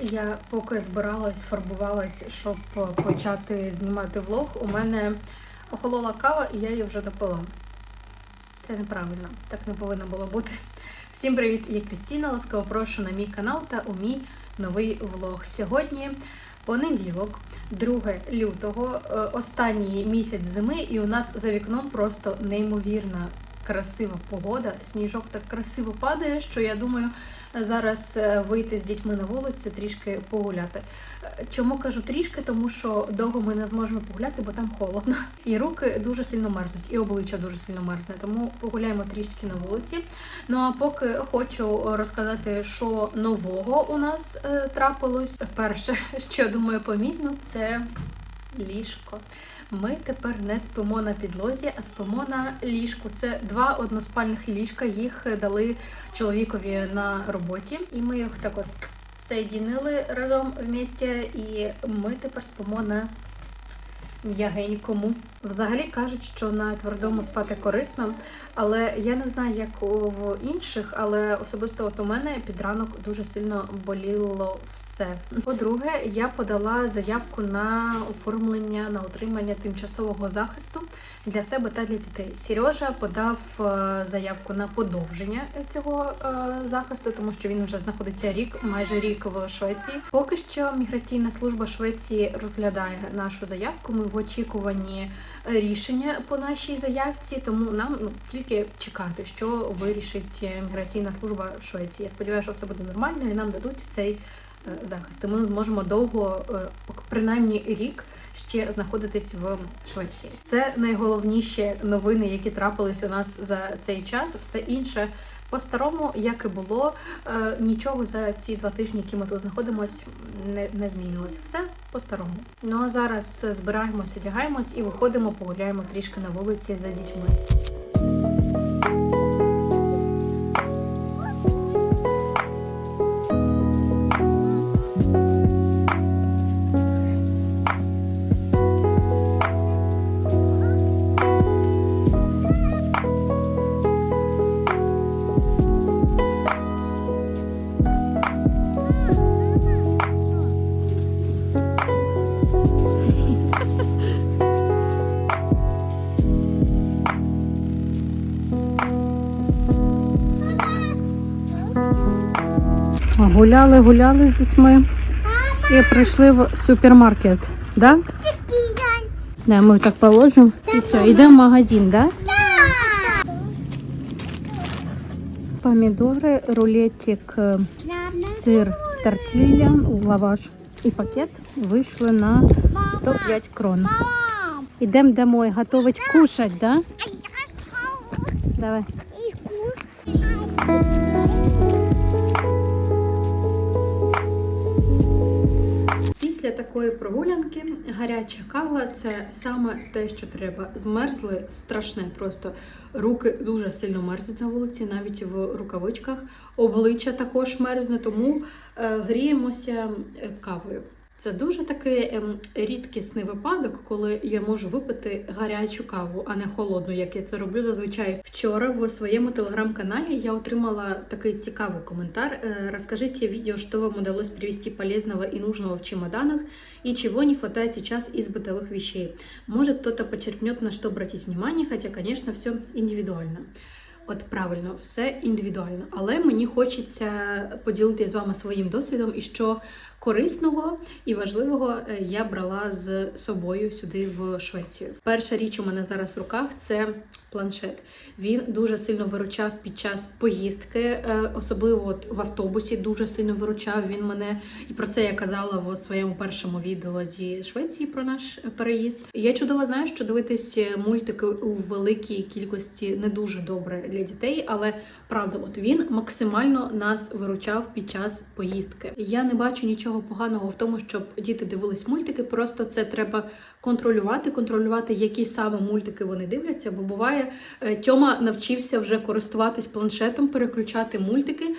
Я поки збиралась, фарбувалась, щоб почати знімати влог, у мене охолола кава, і я її вже допила. Це неправильно, так не повинно було бути. Всім привіт! Я Крістіна. Ласкаво прошу на мій канал та у мій новий влог. Сьогодні понеділок, 2 лютого, е, останній місяць зими, і у нас за вікном просто неймовірна красива погода. Сніжок так красиво падає, що я думаю, зараз е, вийти з дітьми на вулицю, трішки погуляти. Е, Чому кажу трішки? Тому що довго ми не зможемо погуляти, бо там холодно. І руки дуже сильно мерзнуть, і обличчя дуже сильно мерзне. Тому погуляємо трішки на вулиці. Ну а поки хочу розказати, що нового у нас е, трапилось. Перше, що думаю, помітно, це ліжко. Ми тепер не спимо на підлозі, а спимо на ліжку. Це два односпальних ліжка. Їх дали чоловікові на роботі, і ми їх так от соєдінили разом в місті, і ми тепер спимо на м'ягенькому. Взагалі кажуть, що на твердому спати корисно, але я не знаю, як в інших, але особисто от у мене під ранок дуже сильно боліло все. По-друге, я подала заявку на оформлення на отримання тимчасового захисту для себе та для дітей. Сережа подав е, заявку на подовження цього е, захисту, тому що він вже знаходиться рік, майже рік в Швеції. Поки що міграційна служба Швеції розглядає нашу заявку. Ми в очікуванні рішення по нашій заявці, тому нам ну тільки чекати, що вирішить е, міграційна служба в Швеції. Я сподіваюся, що все буде нормально і нам дадуть цей е, захист. І Ми зможемо довго, е, принаймні рік. Ще знаходитись в Швеції. Це найголовніші новини, які трапились у нас за цей час. Все інше по-старому, як і було, е, нічого за ці два тижні, які ми тут знаходимось, не, не змінилось. Все по-старому. Ну а зараз збираємося, одягаємось і виходимо, погуляємо трішки на вулиці за дітьми. Гуляли, гуляли з дітьми і прийшли в супермаркет. Да? Да, ми так положимо. І все, йдемо в магазин, да? Помідори, рулетик, е, сир, тортилья, лаваш і пакет вийшли на 105 крон. Ідемо домой, готовить кушать, да? Давай. Після такої прогулянки гаряча кава це саме те, що треба. Змерзли страшне. Просто руки дуже сильно мерзнуть на вулиці, навіть в рукавичках. Обличчя також мерзне, тому е, гріємося е, кавою. Це дуже такий ем, рідкісний випадок, коли я можу випити гарячу каву, а не холодну, як я це роблю зазвичай. Вчора в своєму телеграм-каналі я отримала такий цікавий коментар. Е, Расскажите видео, что вам удалось привезти полезного и нужного в чемоданах, и чего не хватает сейчас из бытовых вещей. Может, кто-то почерпнет, на что обратить внимание, хотя, конечно, все индивидуально. От правильно, все індивідуально. Але мені хочеться поділитися з вами своїм досвідом і що корисного і важливого е, я брала з собою сюди в Швецію. Перша річ у мене зараз в руках це планшет. Він дуже сильно виручав під час поїздки, е, особливо от в автобусі дуже сильно виручав він мене. І про це я казала в своєму першому відео зі Швеції про наш е, переїзд. Я чудово знаю, що дивитись мультики у великій кількості не дуже добре для дітей, але правда, от він максимально нас виручав під час поїздки. Я не бачу нічого поганого в тому, щоб діти дивились мультики. Просто це треба контролювати, контролювати, які саме мультики вони дивляться. Бо буває, е, Тьома навчився вже користуватись планшетом, переключати мультики.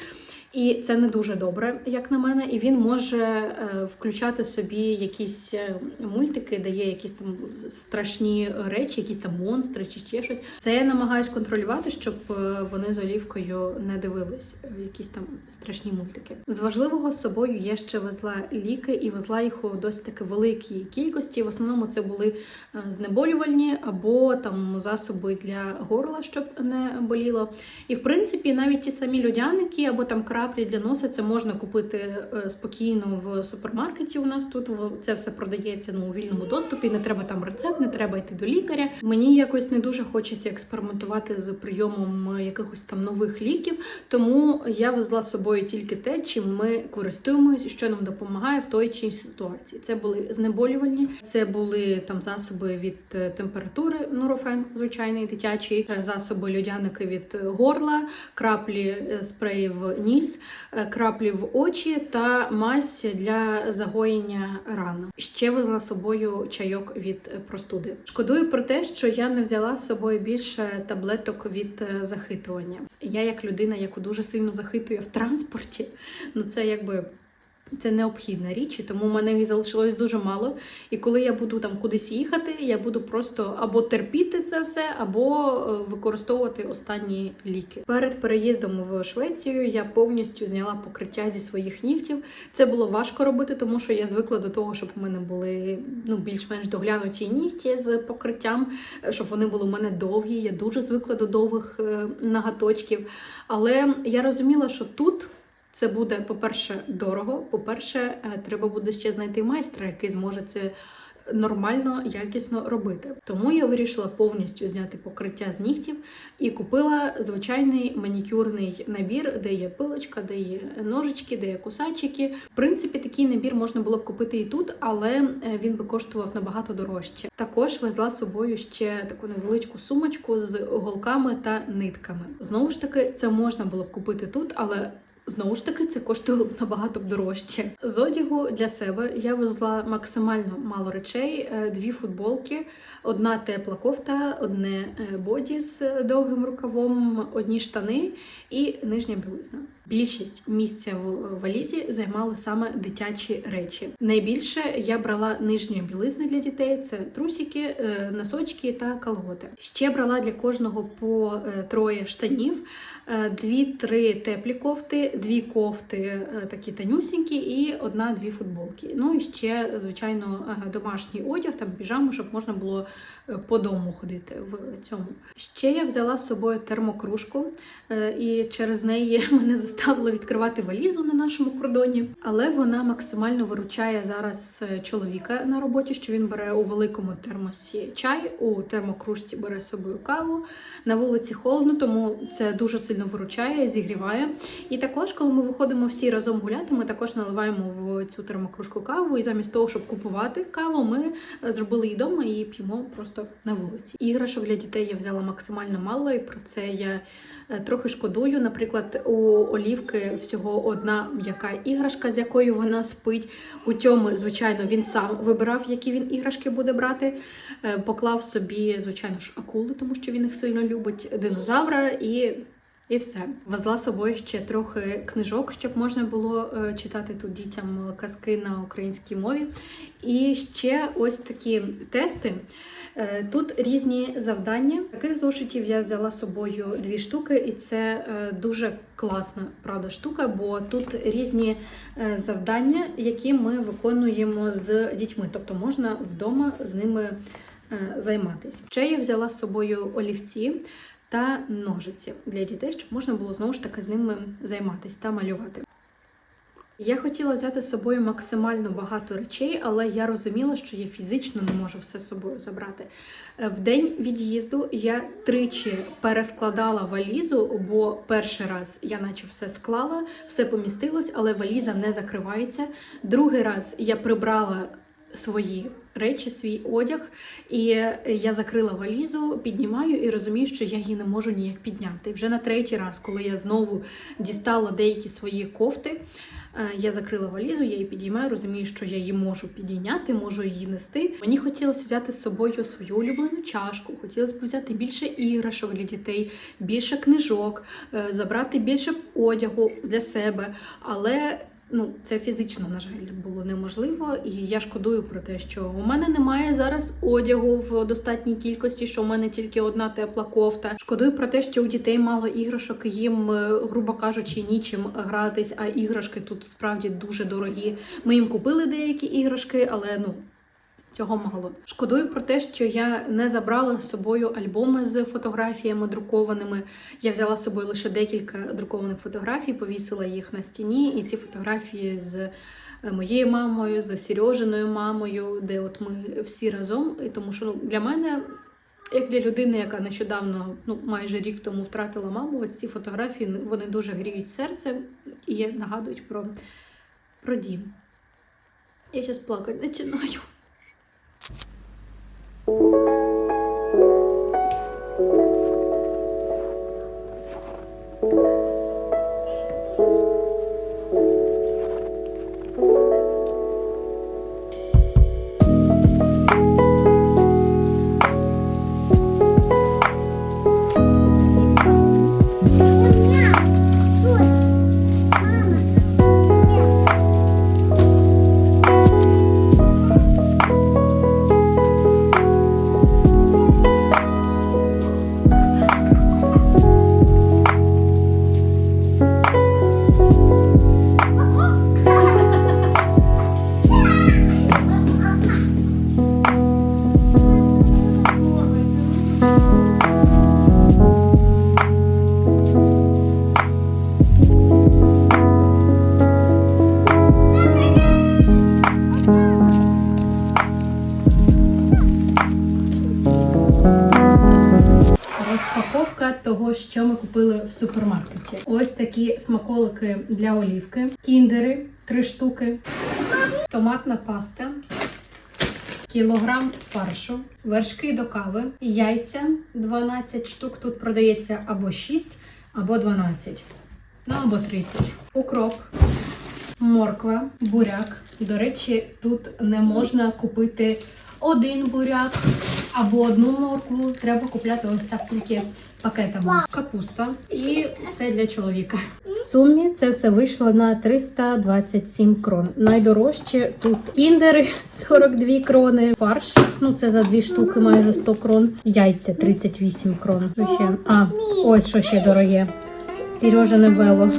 І це не дуже добре, як на мене. І він може е, включати собі якісь е, мультики, де є якісь там страшні речі, якісь там монстри чи ще щось. Це я намагаюсь контролювати, щоб е, вони з олівкою не дивились якісь там страшні мультики. З важливого з собою я ще везла ліки і везла їх у досить таки великій кількості. В основному це були знеболювальні або там засоби для горла, щоб не боліло. І в принципі, навіть ті самі людяники або там краплі для носа це можна купити е, спокійно в супермаркеті. У нас тут це все продається ну, у вільному доступі. Не треба там рецепт, не треба йти до лікаря. Мені якось не дуже хочеться експериментувати з прийомом е, якихось там нових ліків, тому я везла з собою тільки те, чим ми користуємось, що нам допомагає в той чи іншій ситуації. Це були знеболювальні, це були там засоби від е, температури, нурофен, звичайний дитячий, засоби людяники від горла, краплі е, спреї в ніс, е, краплі в очі та мазь для загоєння ран. Ще везла собою чайок від е, простуди. Шкодую про те, що я не взяла з собою більше таблеток від е, захитування. Я, як людина, яку дуже сильно захитує в транспорті, ну це якби. Це необхідна річ, тому в мене їх залишилось дуже мало. І коли я буду там кудись їхати, я буду просто або терпіти це все, або е, використовувати останні ліки. Перед переїздом в Швецію я повністю зняла покриття зі своїх нігтів. Це було важко робити, тому що я звикла до того, щоб у мене були ну більш-менш доглянуті нігті з покриттям, е, щоб вони були у мене довгі. Я дуже звикла до довгих е, нагаточків. Але я розуміла, що тут. Це буде, по-перше, дорого. По-перше, е, треба буде ще знайти майстра, який зможе це нормально, якісно робити. Тому я вирішила повністю зняти покриття з нігтів і купила звичайний манікюрний набір, де є пилочка, де є ножички, де є кусачики. В принципі, такий набір можна було б купити і тут, але е, він би коштував набагато дорожче. Також везла з собою ще таку невеличку сумочку з голками та нитками. Знову ж таки, це можна було б купити тут, але Знову ж таки, це коштувало б набагато дорожче. З одягу для себе я везла максимально мало речей: Е, дві футболки, одна тепла кофта, одне е, боді з довгим рукавом, одні штани і нижня білизна. Більшість місця в валізі займали саме дитячі речі. Найбільше я брала нижньої білизни для дітей: це трусики, е, носочки та колготи. Ще брала для кожного по е, троє штанів, е, дві-три теплі кофти, дві кофти такі танюсінькі і одна-дві футболки. Ну і ще, звичайно, домашній одяг, там піжаму, щоб можна було по дому ходити в цьому. Ще я взяла з собою термокружку, і через неї мене заставили відкривати валізу на нашому кордоні. Але вона максимально виручає зараз е, чоловіка на роботі, що він бере у великому термосі чай, у термокружці бере з собою каву. На вулиці холодно, тому це дуже сильно виручає, зігріває. І також, коли ми виходимо всі разом гуляти, ми також наливаємо в цю термокружку каву. І замість того, щоб купувати каву, ми е, зробили її вдома і п'ємо просто на вулиці. Іграшок для дітей я взяла максимально мало, і про це я е, трохи шкодую. Наприклад, у Олівки всього одна м'яка іграшка, з якою вона спить. У Тьоми, звичайно, він сам вибирав, які він іграшки буде брати. Е, Поклав собі, звичайно ж, акули, тому що він їх сильно любить, динозавра і. І все. Везла з собою ще трохи книжок, щоб можна було е, читати тут дітям казки на українській мові. І ще ось такі тести. Е, Тут різні завдання. Таких зошитів я взяла з собою дві штуки, і це е, дуже класна правда штука, бо тут різні е, завдання, які ми виконуємо з дітьми. Тобто можна вдома з ними займатися. Ще я взяла з собою олівці та ножиці для дітей, щоб можна було знову ж таки з ними займатися та малювати. Я хотіла взяти з собою максимально багато речей, але я розуміла, що я фізично не можу все з собою забрати. Е, В день від'їзду я тричі перескладала валізу, бо перший раз я наче все склала, все помістилось, але валіза не закривається. Другий раз я прибрала свої речі, свій одяг. І я закрила валізу, піднімаю і розумію, що я її не можу ніяк підняти. Вже на третій раз, коли я знову дістала деякі свої кофти. е, Я закрила валізу, я її підіймаю, розумію, що я її можу підійняти, можу її нести. Мені хотілося взяти з собою свою улюблену чашку, хотілося б взяти більше іграшок для дітей, більше книжок, е, забрати більше одягу для себе. Але ну, це фізично, на жаль, було неможливо. І я шкодую про те, що у мене немає зараз одягу в достатній кількості, що у мене тільки одна тепла кофта. Шкодую про те, що у дітей мало іграшок, їм, е, грубо кажучи, нічим гратись, а іграшки тут справді дуже дорогі. Ми їм купили деякі іграшки, але ну. Цього мало. Шкодую про те, що я не забрала з собою альбоми з фотографіями друкованими. Я взяла з собою лише декілька друкованих фотографій, повісила їх на стіні, і ці фотографії з е, моєю мамою, з Сережиною мамою, де от ми всі разом. І тому що ну, для мене, як для людини, яка нещодавно, ну майже рік тому втратила маму, ось ці фотографії вони дуже гріють серце і нагадують про, про дім. Я зараз плакати починаю. Розпаковка того, що ми купили в супермаркеті. Ось такі смаколики для олівки, кіндери, три штуки, томатна паста, кілограм фаршу, вершки до кави, яйця 12 штук. Тут продається або 6, або 12, ну або 30. Укроп, морква, буряк. До речі, тут не можна купити один буряк або одну моркву. Треба купляти ось так тільки пакетами. Капуста. І це для чоловіка. В сумі це все вийшло на 327 крон. Найдорожче тут кіндери 42 крони, фарш. Ну це за дві штуки, майже 100 крон. Яйця 38 крон. Ще? А, ось що ще дороге. Сережине вело.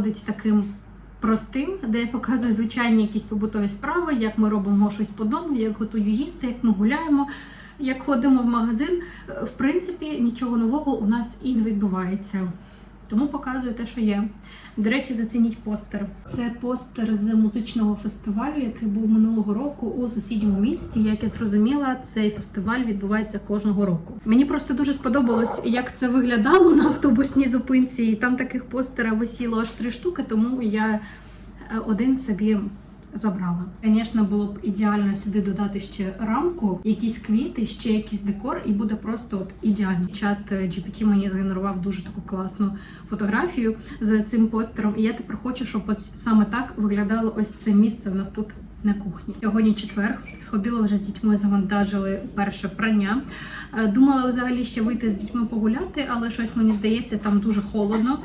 Виходить таким простим, де я показую звичайні якісь побутові справи, як ми робимо щось по дому, як готую їсти, як ми гуляємо, як ходимо в магазин. Е, В принципі, нічого нового у нас і не відбувається. Тому показую те, що є. До речі, зацініть постер. Це постер з музичного фестивалю, який був минулого року у сусідньому місті. Як я зрозуміла, цей фестиваль відбувається кожного року. Мені просто дуже сподобалось, як це виглядало на автобусній зупинці. І там таких постера висіло аж три штуки, тому я е, один собі забрала. Звісно, було б ідеально сюди додати ще рамку, якісь квіти, ще якийсь декор, і буде просто от ідеально. Чат е, GPT мені згенерував дуже таку класну фотографію з цим постером. І я тепер хочу, щоб ось саме так виглядало ось це місце. У нас тут на кухні. Сьогодні четвер. Сходила вже з дітьми, завантажили перше прання. Е, Думала взагалі ще вийти з дітьми погуляти, але щось мені здається, там дуже холодно.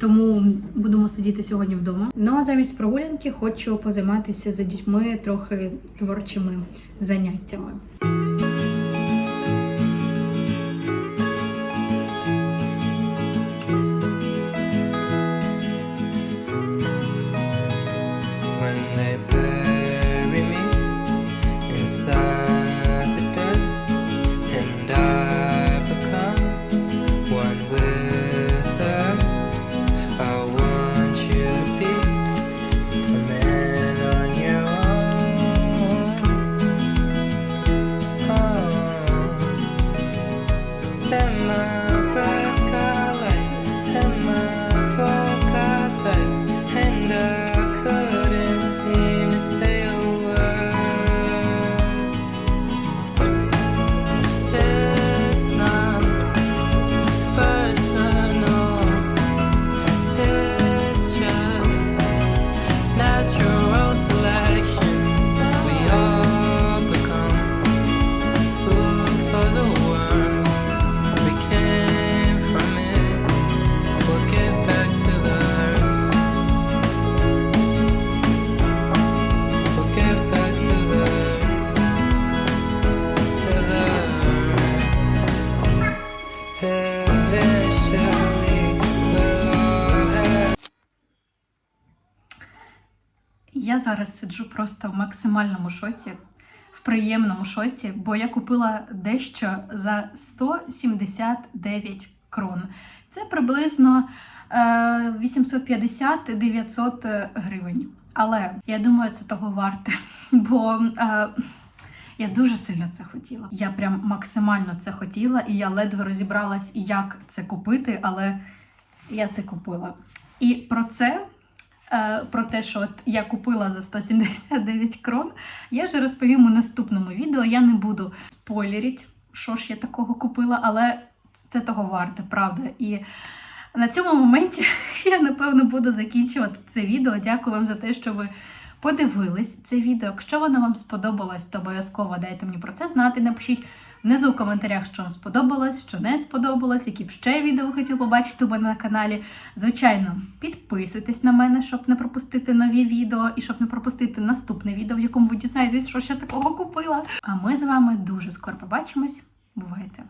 Тому будемо сидіти сьогодні вдома. Ну а замість прогулянки хочу позайматися за дітьми трохи творчими заняттями. Зараз сиджу просто в максимальному шоці, в приємному шоці, бо я купила дещо за 179 крон. Це приблизно е, 850-900 гривень. Але я думаю, це того варте, бо е, я дуже сильно це хотіла. Я прям максимально це хотіла, і я ледве розібралась, як це купити, але я це купила. І про це е, про те, що от я купила за 179 крон, я вже розповім у наступному відео. Я не буду спойлерити, що ж я такого купила, але це того варте, правда. І на цьому моменті я напевно буду закінчувати це відео. Дякую вам за те, що ви подивились це відео. Якщо воно вам сподобалось, то обов'язково дайте мені про це знати. Напишіть внизу в коментарях, що вам сподобалось, що не сподобалось, які б ще відео ви хотіли побачити у мене на каналі. Звичайно, підписуйтесь на мене, щоб не пропустити нові відео і щоб не пропустити наступне відео, в якому ви дізнаєтесь, що ще такого купила. А ми з вами дуже скоро побачимось. Бувайте!